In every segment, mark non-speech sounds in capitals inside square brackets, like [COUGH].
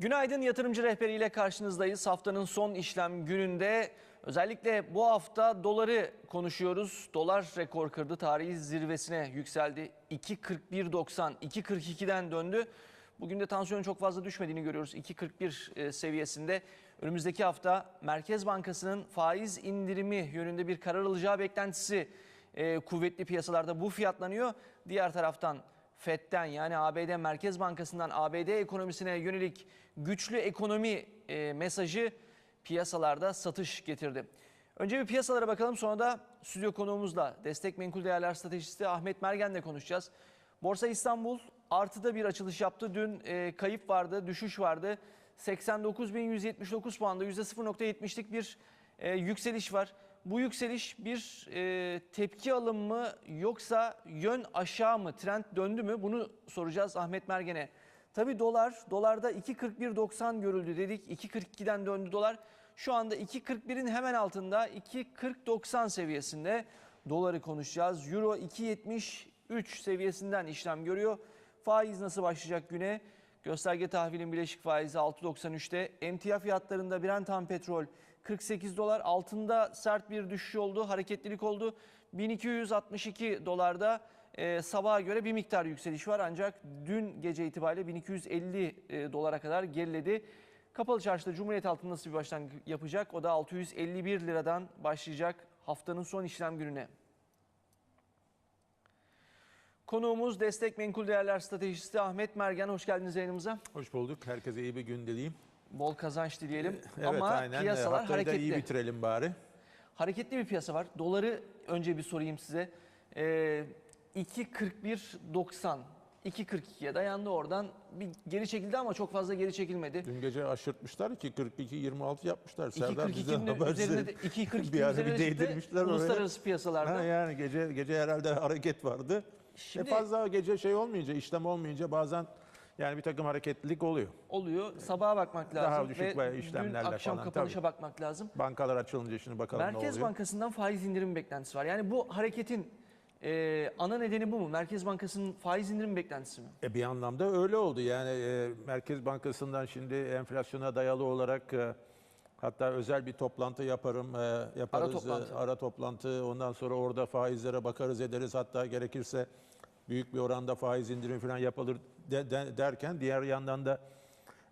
Günaydın yatırımcı rehberiyle karşınızdayız. Haftanın son işlem gününde özellikle bu hafta doları konuşuyoruz. Dolar rekor kırdı, tarihi zirvesine yükseldi. 2.41.90, 2.42'den döndü. Bugün de tansiyonun çok fazla düşmediğini görüyoruz. 2.41 e, seviyesinde. Önümüzdeki hafta Merkez Bankası'nın faiz indirimi yönünde bir karar alacağı beklentisi e, kuvvetli piyasalarda bu fiyatlanıyor. Diğer taraftan FED'den yani ABD Merkez Bankası'ndan ABD ekonomisine yönelik güçlü ekonomi e, mesajı piyasalarda satış getirdi. Önce bir piyasalara bakalım sonra da stüdyo konuğumuzla destek menkul değerler stratejisti Ahmet Mergen'le konuşacağız. Borsa İstanbul artıda bir açılış yaptı. Dün e, kayıp vardı, düşüş vardı. 89.179 puanda %0.70'lik bir e, yükseliş var. Bu yükseliş bir e, tepki alım mı yoksa yön aşağı mı, trend döndü mü? Bunu soracağız Ahmet Mergen'e. Tabii dolar, dolarda 2.41.90 görüldü dedik. 2.42'den döndü dolar. Şu anda 2.41'in hemen altında 2.40.90 seviyesinde doları konuşacağız. Euro 2.73 seviyesinden işlem görüyor. Faiz nasıl başlayacak güne? Gösterge tahvilin bileşik faizi 6.93'te. Emtia fiyatlarında Brent ham petrol 48 dolar. Altında sert bir düşüş oldu, hareketlilik oldu. 1262 dolarda e, sabaha göre bir miktar yükseliş var. Ancak dün gece itibariyle 1250 e, dolara kadar geriledi. Kapalı çarşıda Cumhuriyet altın nasıl bir başlangıç yapacak? O da 651 liradan başlayacak haftanın son işlem gününe. Konuğumuz Destek Menkul Değerler Stratejisti Ahmet Mergen. Hoş geldiniz yayınımıza. Hoş bulduk. Herkese iyi bir gün dileyim. Bol kazanç dileyelim. [LAUGHS] Evet Ama aynen. piyasalar Haftayı da iyi hareketli. bitirelim bari. Hareketli bir piyasa var. Doları önce bir sorayım size. Ee, 2.41.90 2.42'ye dayandı oradan. Bir geri çekildi ama çok fazla geri çekilmedi. Dün gece aşırtmışlar ki 42-26 yapmışlar. Serdar bize 2.42'nin habersiz üzerine de 2.42'nin [LAUGHS] bir ara üzerine bir değdirmişler oraya. Uluslararası piyasalarda. Ha, yani gece gece herhalde hareket vardı. Şimdi- e fazla gece şey olmayınca, işlem olmayınca bazen yani bir takım hareketlilik oluyor. oluyor. Sabaha bakmak lazım. Daha düşük ve dün işlemlerle akşam falan, kapanışa tabii. bakmak lazım. Bankalar açılınca şimdi bakalım ne Merkez oluyor. Bankası'ndan faiz indirim beklentisi var. Yani bu hareketin e, ana nedeni bu mu? Merkez Bankası'nın faiz indirim beklentisi mi? E bir anlamda öyle oldu. Yani e, Merkez Bankası'ndan şimdi enflasyona dayalı olarak e, hatta özel bir toplantı yaparım, e, yaparız. Ara toplantı. E, ara toplantı. Ondan sonra orada faizlere bakarız ederiz. Hatta gerekirse büyük bir oranda faiz indirimi falan yapılır de- de- derken diğer yandan da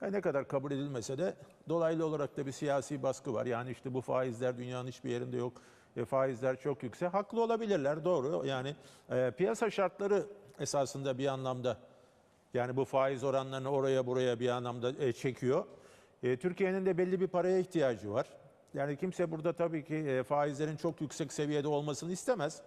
e, ne kadar kabul edilmese de dolaylı olarak da bir siyasi baskı var. Yani işte bu faizler dünyanın hiçbir yerinde yok. E, faizler çok yüksek. Haklı olabilirler doğru. Yani e, piyasa şartları esasında bir anlamda yani bu faiz oranlarını oraya buraya bir anlamda e, çekiyor. E, Türkiye'nin de belli bir paraya ihtiyacı var. Yani kimse burada tabii ki e, faizlerin çok yüksek seviyede olmasını istemez.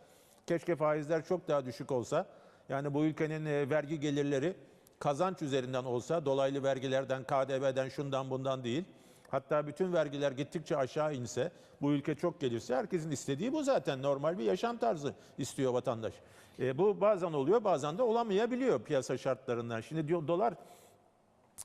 Keşke faizler çok daha düşük olsa. Yani bu ülkenin e, vergi gelirleri kazanç üzerinden olsa, dolaylı vergilerden, KDV'den, şundan bundan değil. Hatta bütün vergiler gittikçe aşağı inse, bu ülke çok gelirse herkesin istediği bu zaten normal bir yaşam tarzı istiyor vatandaş. E, bu bazen oluyor, bazen de olamayabiliyor piyasa şartlarından. Şimdi diyor dolar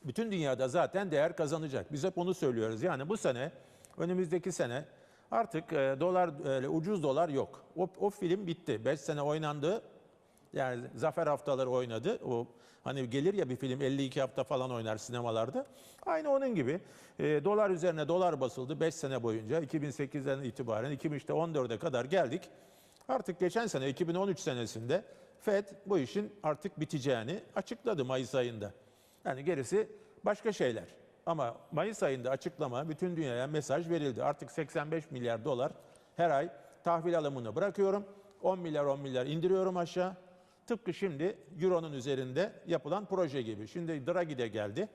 bütün dünyada zaten değer kazanacak. Biz hep onu söylüyoruz. Yani bu sene, önümüzdeki sene artık e, dolar öyle ucuz dolar yok. O, o film bitti. 5 sene oynandı. Yani zafer haftaları oynadı. O hani gelir ya bir film 52 hafta falan oynar sinemalarda. Aynı onun gibi. E, dolar üzerine dolar basıldı 5 sene boyunca. 2008'den itibaren 2003'te 14'e kadar geldik. Artık geçen sene 2013 senesinde Fed bu işin artık biteceğini açıkladı Mayıs ayında. Yani gerisi başka şeyler. Ama Mayıs ayında açıklama bütün dünyaya mesaj verildi. Artık 85 milyar dolar her ay tahvil alımını bırakıyorum. 10 milyar 10 milyar indiriyorum aşağı. Tıpkı şimdi Euro'nun üzerinde yapılan proje gibi. Şimdi Draghi de geldi.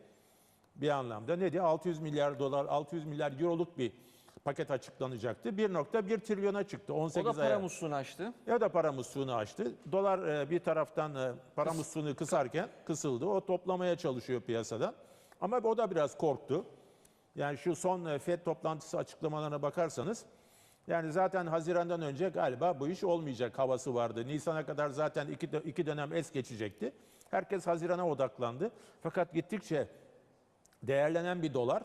Bir anlamda ne diye 600 milyar dolar, 600 milyar euroluk bir paket açıklanacaktı. 1.1 trilyona çıktı. O 18 da para aya. musluğunu açtı. Ya da para musluğunu açtı. Dolar e, bir taraftan e, para musluğunu kısarken kısıldı. O toplamaya çalışıyor piyasadan. Ama o da biraz korktu. Yani şu son e, FED toplantısı açıklamalarına bakarsanız yani zaten Haziran'dan önce galiba bu iş olmayacak havası vardı. Nisan'a kadar zaten iki, iki dönem es geçecekti. Herkes Haziran'a odaklandı. Fakat gittikçe değerlenen bir dolar.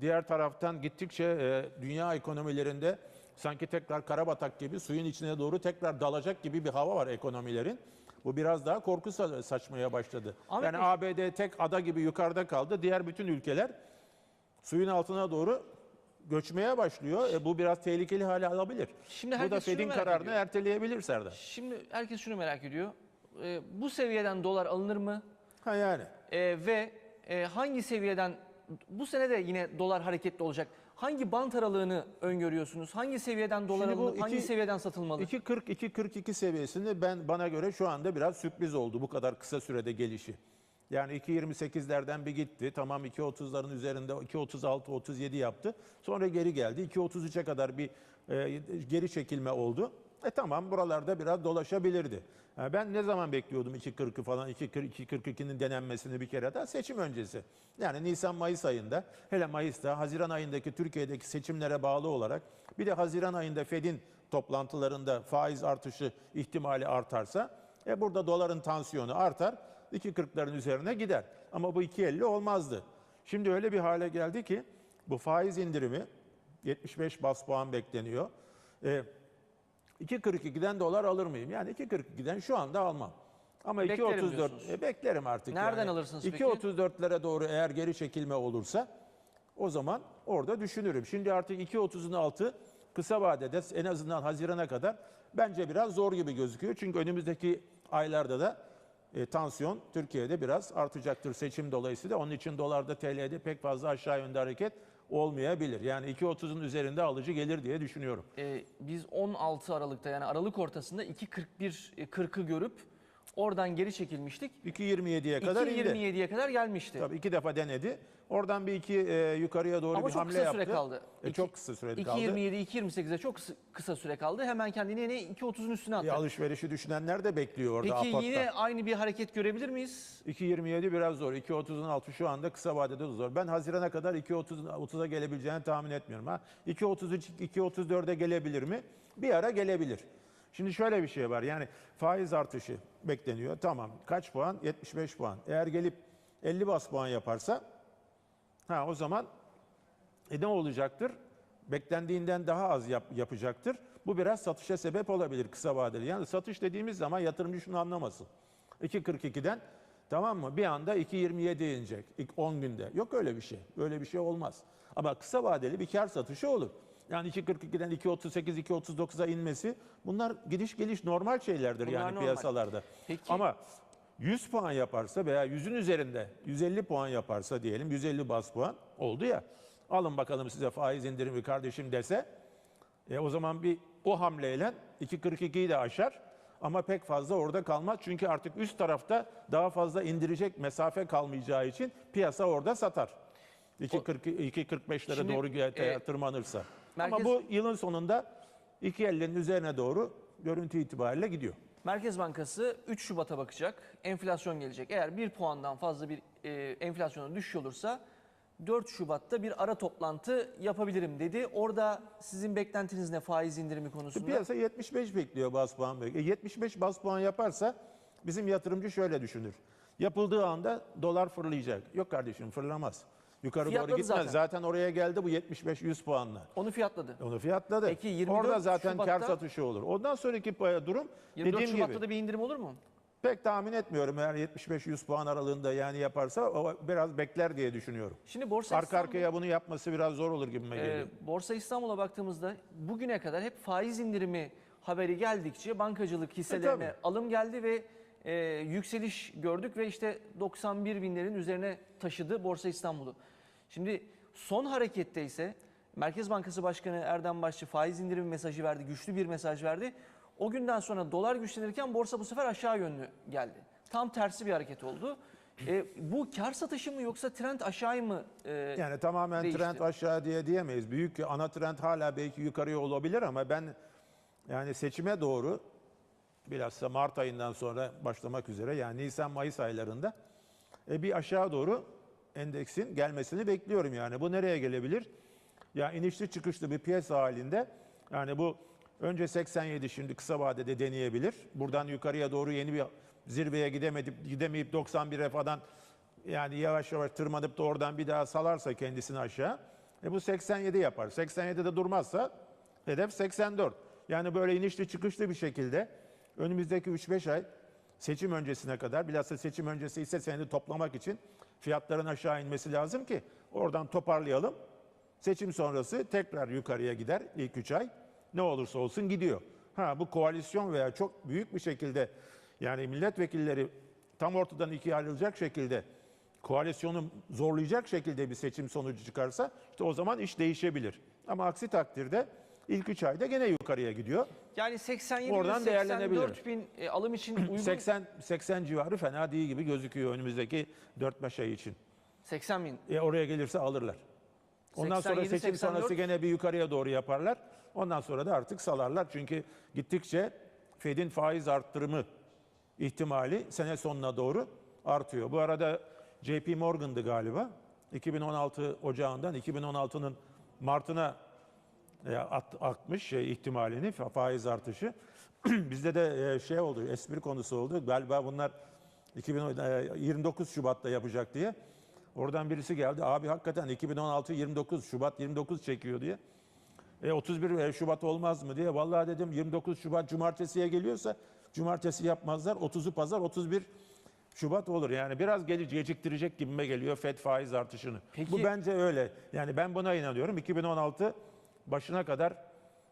Diğer taraftan gittikçe e, dünya ekonomilerinde sanki tekrar karabatak gibi suyun içine doğru tekrar dalacak gibi bir hava var ekonomilerin. Bu biraz daha korku sa- saçmaya başladı. Ahmet yani ABD tek ada gibi yukarıda kaldı. Diğer bütün ülkeler suyun altına doğru göçmeye başlıyor. E, bu biraz tehlikeli hale alabilir. Şimdi bu da Fed'in kararını ediyor. erteleyebilir Serdar. Şimdi herkes şunu merak ediyor. Ee, bu seviyeden dolar alınır mı? Ha yani. Ee, ve e, hangi seviyeden bu sene de yine dolar hareketli olacak. Hangi bant aralığını öngörüyorsunuz? Hangi seviyeden dolar Şimdi bu alınıp hangi iki- seviyeden satılmalı? 2.40-2.42 seviyesinde ben bana göre şu anda biraz sürpriz oldu bu kadar kısa sürede gelişi. Yani 2.28'lerden bir gitti. Tamam 2.30'ların üzerinde 2.36-37 yaptı. Sonra geri geldi. 2.33'e kadar bir e, geri çekilme oldu. E tamam buralarda biraz dolaşabilirdi. Ha, ben ne zaman bekliyordum 2.40'ı falan 2.42'nin denenmesini bir kere daha seçim öncesi. Yani Nisan-Mayıs ayında hele Mayıs'ta Haziran ayındaki Türkiye'deki seçimlere bağlı olarak bir de Haziran ayında Fed'in toplantılarında faiz artışı ihtimali artarsa e burada doların tansiyonu artar 2.40'ların üzerine gider. Ama bu 2.50 olmazdı. Şimdi öyle bir hale geldi ki bu faiz indirimi 75 bas puan bekleniyor. E, 2.42'den dolar alır mıyım? Yani 2.42'den şu anda almam. Ama Beklerim 2.34 diyorsunuz. e, beklerim artık. Nereden yani. alırsınız peki? 2.34'lere doğru eğer geri çekilme olursa o zaman orada düşünürüm. Şimdi artık 2.30'un altı kısa vadede en azından Haziran'a kadar bence biraz zor gibi gözüküyor. Çünkü önümüzdeki aylarda da e, tansiyon Türkiye'de biraz artacaktır seçim dolayısıyla. Onun için dolarda TL'de pek fazla aşağı yönde hareket olmayabilir. Yani 2.30'un üzerinde alıcı gelir diye düşünüyorum. Ee, biz 16 Aralık'ta yani Aralık ortasında 2.41 40'ı görüp oradan geri çekilmiştik. 2.27'ye kadar indi. 2.27'ye kadar gelmişti. Tabii iki defa denedi. Oradan bir iki e, yukarıya doğru Ama bir çok hamle kısa yaptı. süre kaldı. E, çok kısa sürede kaldı. 2.27 2.28'e çok kısa, kısa süre kaldı. Hemen kendini yine 2.30'un üstüne attı. E, alışverişi düşünenler de bekliyor orada Peki yine aynı bir hareket görebilir miyiz? 2.27 biraz zor. 2.30'un altı şu anda kısa vadede de zor. Ben Haziran'a kadar 2.30'un 30'a gelebileceğini tahmin etmiyorum. Ha 2.33 2.34'e gelebilir mi? Bir ara gelebilir. Şimdi şöyle bir şey var. Yani faiz artışı bekleniyor. Tamam. Kaç puan? 75 puan. Eğer gelip 50 bas puan yaparsa ha o zaman e ne olacaktır? Beklendiğinden daha az yap- yapacaktır. Bu biraz satışa sebep olabilir kısa vadeli. Yani satış dediğimiz zaman yatırımcı şunu anlamasın. 2.42'den tamam mı? Bir anda 2.27'ye inecek ilk 10 günde. Yok öyle bir şey. Böyle bir şey olmaz. Ama kısa vadeli bir kar satışı olur. Yani 2.42'den 2.38, 2.39'a inmesi bunlar gidiş geliş normal şeylerdir Bunlar yani normal. piyasalarda. Peki. Ama 100 puan yaparsa veya 100'ün üzerinde 150 puan yaparsa diyelim 150 bas puan oldu ya. Alın bakalım size faiz indirimi kardeşim dese e o zaman bir o hamleyle 2.42'yi de aşar ama pek fazla orada kalmaz. Çünkü artık üst tarafta daha fazla indirecek mesafe kalmayacağı için piyasa orada satar. 2.40 2.45'lere Şimdi, doğru e, tırmanırsa. merkez- Ama bu yılın sonunda 2.50'nin üzerine doğru görüntü itibariyle gidiyor. Merkez Bankası 3 Şubat'a bakacak. Enflasyon gelecek. Eğer 1 puandan fazla bir e, enflasyona düşüş olursa 4 Şubat'ta bir ara toplantı yapabilirim dedi. Orada sizin beklentiniz ne faiz indirimi konusunda? Piyasa 75 bekliyor bas puan bekliyor. E, 75 bas puan yaparsa bizim yatırımcı şöyle düşünür. Yapıldığı anda dolar fırlayacak. Yok kardeşim fırlamaz. Yukarı Fiyatladı doğru gitmez. zaten. Zaten. oraya geldi bu 75-100 puanla. Onu fiyatladı. Onu fiyatladı. Peki 24 Orada zaten kar Şubat'ta- satışı olur. Ondan sonraki durum 24 dediğim Şubat'ta gibi. da bir indirim olur mu? Pek tahmin etmiyorum eğer 75-100 puan aralığında yani yaparsa o biraz bekler diye düşünüyorum. Şimdi Borsa Arka İstanbul, arkaya bunu yapması biraz zor olur gibime e, geliyor. Borsa İstanbul'a baktığımızda bugüne kadar hep faiz indirimi haberi geldikçe bankacılık hisselerine E, alım geldi ve e, yükseliş gördük ve işte 91 binlerin üzerine taşıdı Borsa İstanbul'u. Şimdi son harekette ise Merkez Bankası Başkanı Erdem Başçı faiz indirimi mesajı verdi, güçlü bir mesaj verdi. O günden sonra dolar güçlenirken borsa bu sefer aşağı yönlü geldi. Tam tersi bir hareket oldu. E, bu kar satışı mı yoksa trend aşağı mı? e, Yani tamamen değişti. trend aşağı diye diyemeyiz. Büyük ana trend hala belki yukarıya olabilir ama ben yani seçime doğru bilhassa Mart ayından sonra başlamak üzere yani Nisan Mayıs aylarında e, bir aşağı doğru endeksin gelmesini bekliyorum yani. Bu nereye gelebilir? Ya inişli çıkışlı bir piyasa halinde yani bu önce 87 şimdi kısa vadede deneyebilir. Buradan yukarıya doğru yeni bir zirveye gidemedip gidemeyip 91'e falan yani yavaş yavaş tırmanıp da oradan bir daha salarsa kendisini aşağı. E bu 87 yapar. 87'de durmazsa hedef 84. Yani böyle inişli çıkışlı bir şekilde önümüzdeki 3-5 ay seçim öncesine kadar bilhassa seçim öncesi ise senedi toplamak için fiyatların aşağı inmesi lazım ki oradan toparlayalım. Seçim sonrası tekrar yukarıya gider ilk 3 ay. Ne olursa olsun gidiyor. Ha bu koalisyon veya çok büyük bir şekilde yani milletvekilleri tam ortadan ikiye ayrılacak şekilde koalisyonu zorlayacak şekilde bir seçim sonucu çıkarsa işte o zaman iş değişebilir. Ama aksi takdirde ilk 3 ayda gene yukarıya gidiyor. Yani 87 Oradan bin, değerlenebilir. 84 bin e, alım için [CLEARS THROAT] uygun. 80 80 civarı fena değil gibi gözüküyor önümüzdeki 4-5 ay için. 80 bin. E oraya gelirse alırlar. Ondan sonra 87, seçim 84. sonrası gene bir yukarıya doğru yaparlar. Ondan sonra da artık salarlar. Çünkü gittikçe Fed'in faiz arttırımı ihtimali sene sonuna doğru artıyor. Bu arada JP Morgan'dı galiba. 2016 Ocağı'ndan 2016'nın Mart'ına artmış şey, ihtimalini fa- faiz artışı. [CLEARS THROAT] Bizde de e, şey oldu, espri konusu oldu. Galiba bunlar 2010, e, 29 Şubat'ta yapacak diye. Oradan birisi geldi. Abi hakikaten 2016 29 Şubat 29 çekiyor diye. E 31 Şubat olmaz mı diye. Vallahi dedim 29 Şubat cumartesiye geliyorsa cumartesi yapmazlar. 30'u pazar 31 Şubat olur. Yani biraz gece geciktirecek gibime geliyor FED faiz artışını. Peki- Bu bence öyle. Yani ben buna inanıyorum. 2016 başına kadar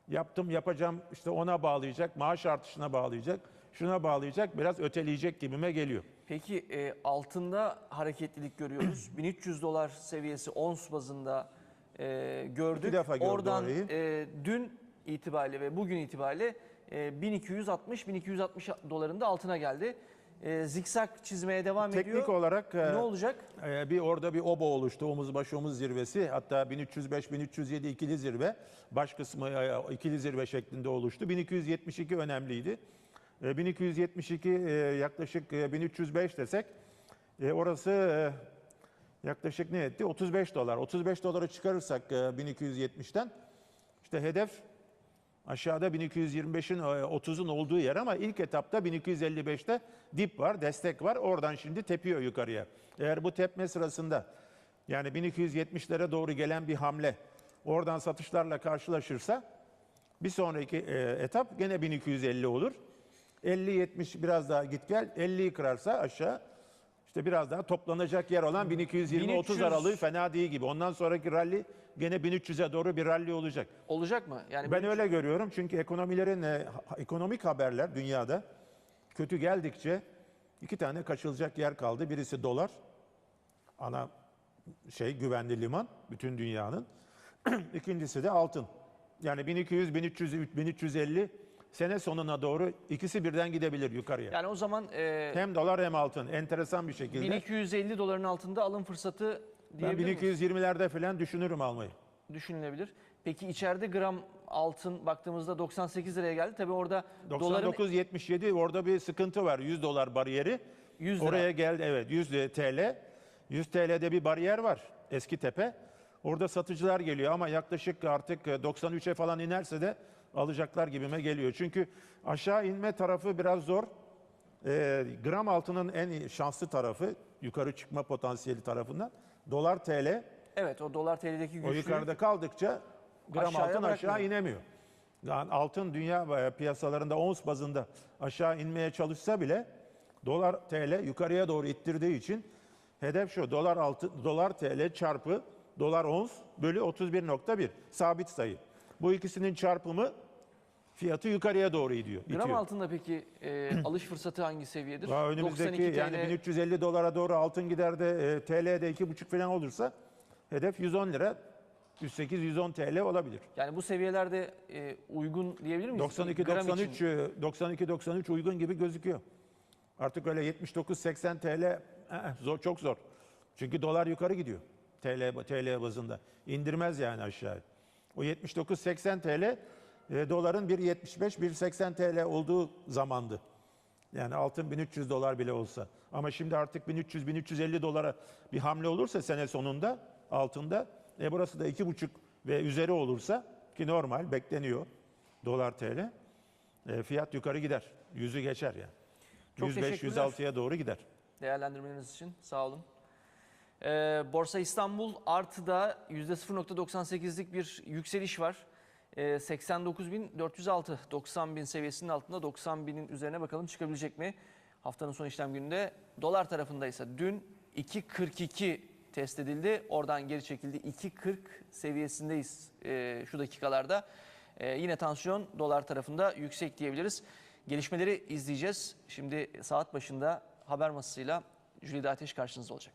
yaptım yapacağım işte ona bağlayacak, maaş artışına bağlayacak, şuna bağlayacak, biraz öteleyecek gibime geliyor. Peki e, altında hareketlilik görüyoruz. [CLEARS THROAT] 1300 dolar seviyesi ons bazında e, gördük. İki defa gördü Oradan orayı. e, dün itibariyle ve bugün itibariyle e, 1260-1260 dolarında altına geldi. E, zikzak çizmeye devam Teknik ediyor. olarak e, Ne olacak? Ee, bir orada bir oba oluştu. Omuz baş omuz zirvesi. Hatta 1305-1307 ikili zirve. Baş kısmı e, ikili zirve şeklinde oluştu. 1272 önemliydi. Ee, 1272 e, yaklaşık e, 1305 desek e, orası e, yaklaşık ne etti? 35 dolar. 35 dolara çıkarırsak e, 1270'ten işte hedef Aşağıda 1225'in e, 30'un olduğu yer ama ilk etapta 1255'te dip var, destek var. Oradan şimdi tepiyor yukarıya. Eğer bu tepme sırasında yani 1270'lere doğru gelen bir hamle oradan satışlarla karşılaşırsa bir sonraki e, etap gene 1250 olur. 50-70 biraz daha git gel. 50'yi kırarsa aşağı işte biraz daha toplanacak yer olan 1220-30 1300 aralığı fena değil gibi. Ondan sonraki rally gene 1300'e doğru bir rally olacak. Olacak mı? Yani Ben öyle görüyorum çünkü ekonomilerin e, ekonomik haberler dünyada kötü geldikçe iki tane kaçılacak yer kaldı. Birisi dolar, ana şey güvenli liman bütün dünyanın. [CLEARS THROAT] İkincisi de altın. Yani 1200, 1300, 1350 sene sonuna doğru ikisi birden gidebilir yukarıya. Yani o zaman e, Hem dolar hem altın. Enteresan bir şekilde. 1250 doların altında alım fırsatı Ben diyebilir miyiz? 1220'lerde falan düşünürüm almayı. düşünülebilir. Peki içeride gram altın baktığımızda 98 liraya geldi. Tabii orada doların 99.77 orada bir sıkıntı var. 100 dolar bariyeri. 100 lira. Oraya geldi evet 100 TL. 100 TL'de bir bariyer var eski tepe. Orada satıcılar geliyor ama yaklaşık artık 93'e falan inerse de alacaklar gibime geliyor. Çünkü aşağı inme tarafı biraz zor. Ee, gram altının en şanslı tarafı yukarı çıkma potansiyeli tarafından dolar TL. evet o dolar TL'deki güçlü. O yukarıda kaldıkça gram altın aşağı inemiyor. Yani altın dünya e, piyasalarında ons bazında aşağı inmeye çalışsa bile dolar TL yukarıya doğru ittirdiği için hedef şu dolar altı dolar TL çarpı dolar ons bölü 31.1 sabit sayı. Bu ikisinin çarpımı fiyatı yukarıya doğru gidiyor. Gram itiyor. altında peki e, [CLEARS THROAT] alış fırsatı hangi seviyedir? Daha önümüzdeki 92 yani TL 1350 dolara doğru altın gider de e, TL'de 2,5 falan olursa hedef 110 lira 108-110 TL olabilir. yani bu seviyelerde e, uygun diyebilir miyiz? 92 Gram 93 için. 92 93 uygun gibi gözüküyor. Artık öyle 79 80 TL eh, zor çok zor. Çünkü dolar yukarı gidiyor. TL TL bazında. İndirmez yani aşağı. O 79 80 TL e, doların 1.75 1.80 TL olduğu zamandı. Yani altın 1300 dolar bile olsa. Ama şimdi artık 1300 1350 dolara bir hamle olursa sene sonunda altında e burası da 2,5 ve üzeri olursa ki normal bekleniyor dolar TL. E, fiyat yukarı gider. Yüzü geçer yani. Çok 105 teşekkürler. 106'ya doğru gider. Değerlendirmeleriniz için sağ olun. Ee, Borsa İstanbul artıda %0.98'lik bir yükseliş var. Ee, 89.406, 90.000 seviyesinin altında 90.000'in üzerine bakalım çıkabilecek mi? Haftanın son işlem gününde dolar tarafında ise dün 2.42 test edildi. Oradan geri çekildi. 2.40 seviyesindeyiz e, şu dakikalarda. E, yine tansiyon dolar tarafında yüksek diyebiliriz. Gelişmeleri izleyeceğiz. Şimdi saat başında haber masasıyla Jülide Ateş karşınızda olacak.